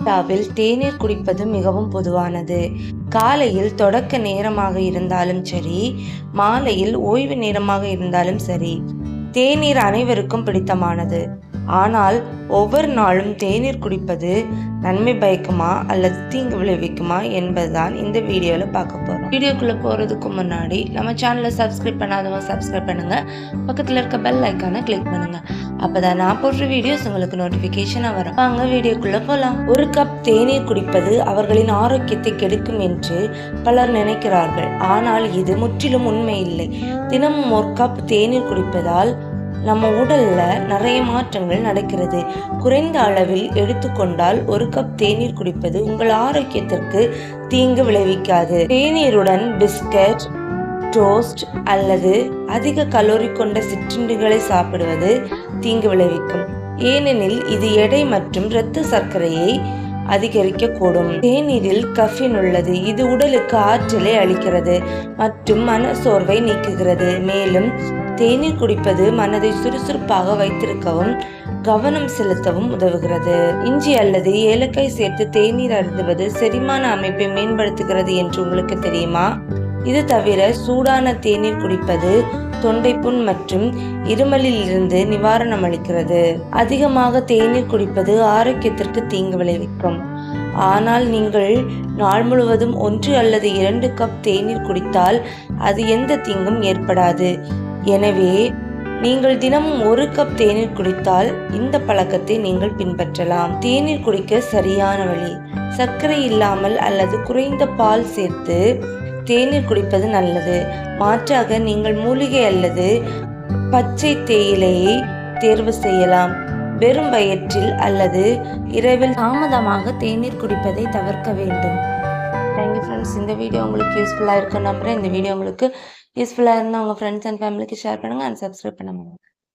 இந்தியாவில் தேநீர் குடிப்பது மிகவும் பொதுவானது. காலையில் தொடக்க நேரமாக இருந்தாலும் சரி மாலையில் ஓய்வு நேரமாக இருந்தாலும் சரி தேநீர் அனைவருக்கும் பிடித்தமானது. ஆனால் ஒவ்வொரு நாளும் தேநீர் குடிப்பது நன்மை பயக்குமா அல்லது தீங்கு விளைவிக்குமா என்பதுதான் இந்த வீடியோவில் பார்க்க போகிறோம் வீடியோக்குள்ளே போகிறதுக்கு முன்னாடி நம்ம சேனலை சப்ஸ்கிரைப் பண்ணாதவங்க சப்ஸ்கிரைப் பண்ணுங்கள் பக்கத்தில் இருக்க பெல் ஐக்கானை கிளிக் பண்ணுங்கள் அப்போதான் நான் போடுற வீடியோஸ் உங்களுக்கு நோட்டிஃபிகேஷனாக வரும். வாங்க வீடியோக்குள்ளே போகலாம் ஒரு கப் தேநீர் குடிப்பது அவர்களின் ஆரோக்கியத்தை கெடுக்கும் என்று பலர் நினைக்கிறார்கள். ஆனால் இது முற்றிலும் உண்மை இல்லை தினமும் ஒரு கப் தேநீர் குடிப்பதால் நம்ம உடல்ல நிறைய மாற்றங்கள் நடக்கிறது. குறைந்த அளவில் எடுத்துக்கொண்டால் ஒரு கப் தேநீர் குடிப்பது உங்கள் ஆரோக்கியத்திற்கு தீங்கு விளைவிக்காது. தேநீருடன் பிஸ்கட் டோஸ்ட் அல்லது அதிக கலோரி கொண்ட சிற்றுண்டுகளை சாப்பிடுவது தீங்கு விளைவிக்கும். ஏனெனில் இது எடை மற்றும் இரத்த சர்க்கரையை அதிகரிக்கக்கூடும். தேநீரில் கஃபின் உள்ளது. இது உடலுக்கு ஆற்றலை அளிக்கிறது மற்றும் மன சோர்வை நீக்குகிறது. மேலும் தேநீர் குடிப்பது மனதை சுறுசுறுப்பாக வைத்திருக்கவும் கவனம் செலுத்தவும் உதவுகிறது. இஞ்சி அல்லது ஏலக்காய் சேர்த்து தேநீர் அருந்துவது செரிமான அமைப்பை மேம்படுத்துகிறது என்று உங்களுக்கு தெரியுமா? இது தவிர சூடான தேநீர் குடிப்பது தொண்டைப்புண் மற்றும் இருமலில் இருந்து நிவாரணம் அளிக்கிறது. அதிகமாக தேநீர் குடிப்பது ஆரோக்கியத்திற்கு தீங்கு விளைவிக்கும். ஆனால் நீங்கள் நாள் முழுவதும் ஒன்று அல்லது இரண்டு கப் தேநீர் குடித்தால் அது எந்த தீங்கும் ஏற்படாது. எனவே நீங்கள் தினமும் ஒரு கப் தேநீர் குடித்தால் இந்த பழக்கத்தை நீங்கள் பின்பற்றலாம். தேநீர் குடிக்க சரியான வழி. சர்க்கரை இல்லாமல் அல்லது குறைந்த பால் சேர்த்து தேநீர் குடிப்பது நல்லது. மாற்றாக நீங்கள் மூலிகை அல்லது பச்சை தேயிலையை தேர்வு செய்யலாம். வெறும் வயிற்றில் அல்லது இரவில் தாமதமாக தேநீர் குடிப்பதை தவிர்க்க வேண்டும். தேங்க்யூ ஃப்ரெண்ட்ஸ் இந்த வீடியோ உங்களுக்கு யூஸ்ஃபுல்லாக இருக்குன்னு நம்புறேன். இந்த வீடியோ உங்களுக்கு யூஸ்ஃபுல்லாக இருந்தால் உங்கள் ஃப்ரெண்ட்ஸ் அண்ட் ஃபேமிலிக்கு ஷேர் பண்ணுங்கள் அண்ட் சப்ஸ்கிரைப் பண்ணுங்கள்